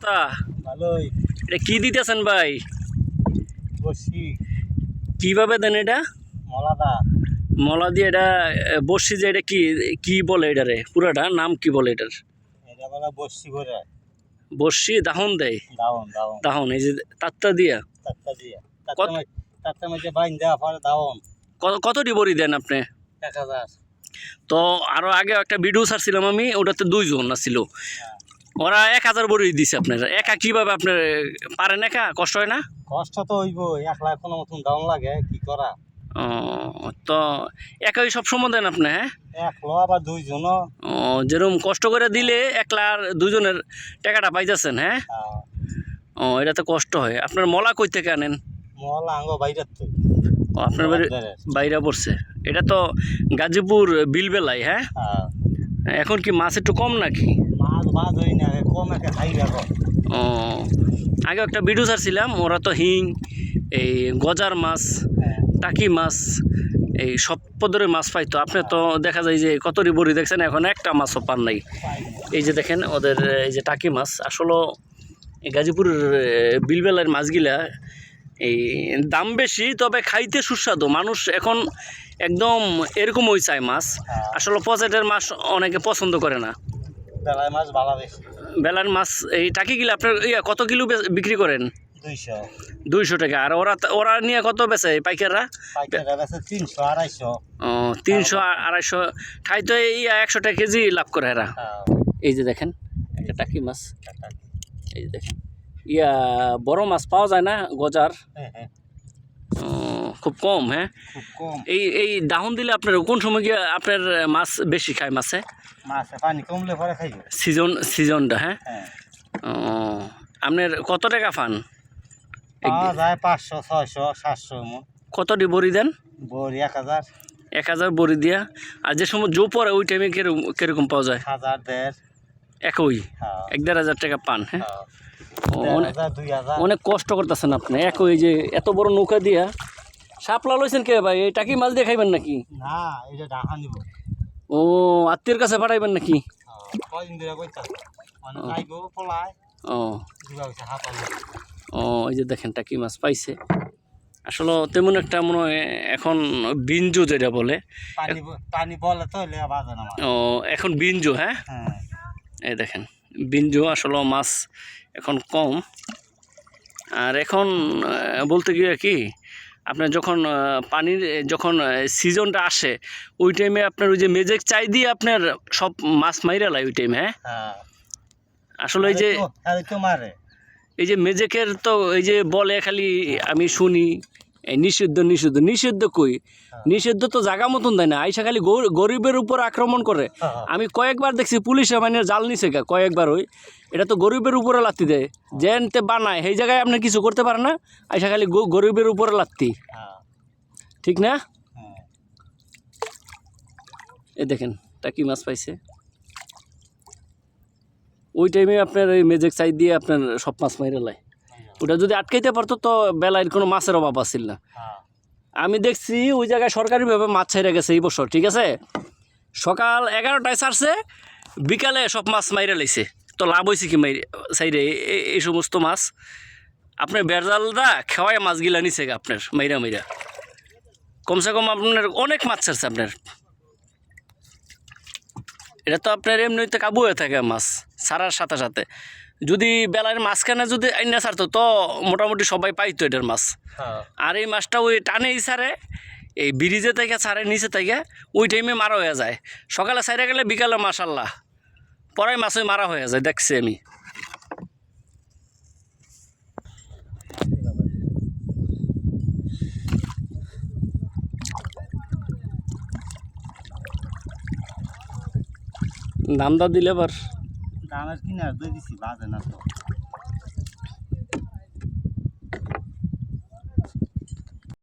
তা ভালোই। এটা কি দিতেছেন ভাই? বসি কীভাবে দেন এটা? মলাদা মলা দিয়ে এটা এ, বসছি যে এটা কি কি বলে এটারে? পুরাটা নাম কি বলে এটার? এটা বলে বসি করে বসছি দাহন দেয়? দাওন দাওন দাহন এই যে তাত্তা দিয়া? তাত্তা দিয়ে। তাত্তা মধ্যে বাইন দেওয়া পরে কত- কতটি বড়ি দেন আপনি? এক হাজার। তো আরও আগে একটা ভিডিও ছাড়ছিলাম আমি ওটাতে দুইজন ছিল ওরা এক হাজার বড়ি দিছে আপনার। একা কীভাবে আপনার পারেন একা? কষ্ট হয় না? কষ্ট তো হইব একলা কোনো মতন দাওন লাগে কি করা? ও, তো একাই সব সময় দেন আপনি হ্যাঁ? এক লো আবার দুইজন ও, যেরকম কষ্ট করে দিলে একলা আর দুজনের টাকাটা পাইতেছেন হ্যাঁ? ও এটা তো কষ্ট হয়। আপনার মলা কই থেকে আনেন? মহলা আঙ্গ বাইরে তো ও, আপনার বাড়ি বাইরে পড়ছে। এটা তো গাজীপুর বিলবেলায় হ্যাঁ। এখন কি মাছ একটু কম নাকি? ও আগে একটা ভিডিও ছাড়ছিলাম ওরা তো হিং এই গজার মাছ টাকি মাছ এই সব পদরের মাছ পাইতো। আপনি তো দেখা যায় যে কতরি বড়ি দেখছেন এখন একটা মাছও পান নাই। এই যে দেখেন ওদের এই যে টাকি মাছ আসলে এই গাজীপুরের বিলবেলার মাছগুলা এই দাম বেশি তবে খাইতে সুস্বাদু। মানুষ এখন একদম এরকমই চায় মাছ। আসলে পচেটের মাছ অনেকে পছন্দ করে না। বেলায় মাছ ভালো বেশি বেলার মাছ এই টাকি গিলা আপনার ইয়া কত কিলো বিক্রি করেন? দুইশো। দুইশো টাকা। আর ওরা ওরা নিয়ে কত বেচে পাইকাররা? তিনশো আড়াইশো। ও তিনশো আড়াইশো। খাই তো এই একশো টাকা কেজি লাভ করে এরা। এই যে দেখেন একটা টাকি মাছ। এই যে দেখেন। ইয়া বড় মাছ পাওয়া যায় না গজার। হ্যাঁ হ্যাঁ। ও, খুব কম হ্যাঁ? খুব কম। এই এই দাহন দিলে আপনার কোন সময় গিয়ে আপনার মাছ বেশি খায় মাছে? মাছে পানি কমলে পরে খাইবে। সিজন সিজনটা হ্যাঁ? হ্যাঁ। ও, আপনার কত টাকা পান? যায় পাঁচশো ছয়শো সাতশো কতটি বড়ি দেন? বড়ি এক হাজার। এক হাজার বড়ি দিয়া। আর যে সময় জো পরে ওই টাইমে কীরকম কীরকম পাওয়া যায়? হাজার দেড়। একই? হ্যাঁ। এক দেড় হাজার টাকা পান হ্যাঁ? হ্যাঁ। অনেক কষ্ট করতেছেন আপনি। একই যে এত বড় নৌকা দিয়া সাপলা লইছেন কে ভাই? এই টাকি মাছ দিয়ে খাইবেন নাকি? না এটা ঢাকা নিব। ও আত্মীয়র কাছে পাঠাইবেন নাকি? কয়দিন ধরে কইতা। মানে পলায় ও। ও এই যে দেখেন টাকি মাছ পাইছে। আসলে তেমন একটা মনে হয় এখন বিঞ্জু যেটা বলে। ও এখন বিঞ্জু হ্যাঁ? হ্যাঁ। এই দেখেন বিঞ্জু আসলে মাছ এখন কম। আর এখন বলতে গিয়ে কি আপনার যখন পানির যখন সিজনটা আসে ওই টাইমে আপনার ওই যে মেজেক চাই দিয়ে আপনার সব মাছ মাইরা লাই ওই টাইমে হ্যাঁ? হ্যাঁ। আসলে এই যে এই যে মেজেকের তো এই যে বলে খালি আমি শুনি এই নিষিদ্ধ নিষিদ্ধ নিষিদ্ধ কই? নিষিদ্ধ তো জায়গা মতন দেয় না আইসা খালি গরিবের উপর আক্রমণ করে। হ্যাঁ। আমি কয়েকবার দেখছি পুলিশে মানে জাল নিছে গা কয়েকবার ওই। এটা তো গরিবের উপরে লাত্তি দেয়। যেনতে বানায় সেই জায়গায় আপনি কিছু করতে পারে না আইসা খালি গরিবের উপরে লাত্তি। হ্যাঁ। ঠিক না? হ্যাঁ। এ দেখেন টাকি মাছ পাইছে? ওই টাইমে আপনার ওই মেজেক সাইড দিয়ে আপনার সব মাছ মাইরে লাই ওটা যদি আটকাইতে পারতো তো বেলায় কোনো মাছের অভাব আছিল না। হ্যাঁ। আমি দেখছি ওই জায়গায় সরকারিভাবে মাছ ছাইরা গেছে এই বছর ঠিক আছে? সকাল এগারোটায় ছাড়ছে বিকালে সব মাছ মাইরে লাইছে। তো লাভ হয়েছে কি মাইরে সাইডে এই সমস্ত মাছ। আপনার বেরজালদা খেওয়ায় মাছগুলা নিছে আপনার মাইরা মাইরা। কমসে কম আপনার অনেক মাছ ছাড়ছে আপনার। এটা তো আপনার এমনিতে কাবু হয়ে থাকে মাছ ছাড়ার সাথে সাথে। যদি বেলার মাঝখানে যদি আইনা ছাড়তো তো মোটামুটি সবাই পাইতো এটার মাছ। হ্যাঁ। আর এই মাছটা ওই টানেই ছাড়ে এই ব্রিজে থেকে ছাড়ে নিচে থেকে ওই টাইমে মারা হয়ে যায়। সকালে ছাড়ে গেলে বিকালে মাসাল্লাহ পরে মাছ ওই মারা হয়ে যায় দেখছি আমি। দামদা দিলে এবার দামের কিনার দিয়ে দিছি বাজে না তো।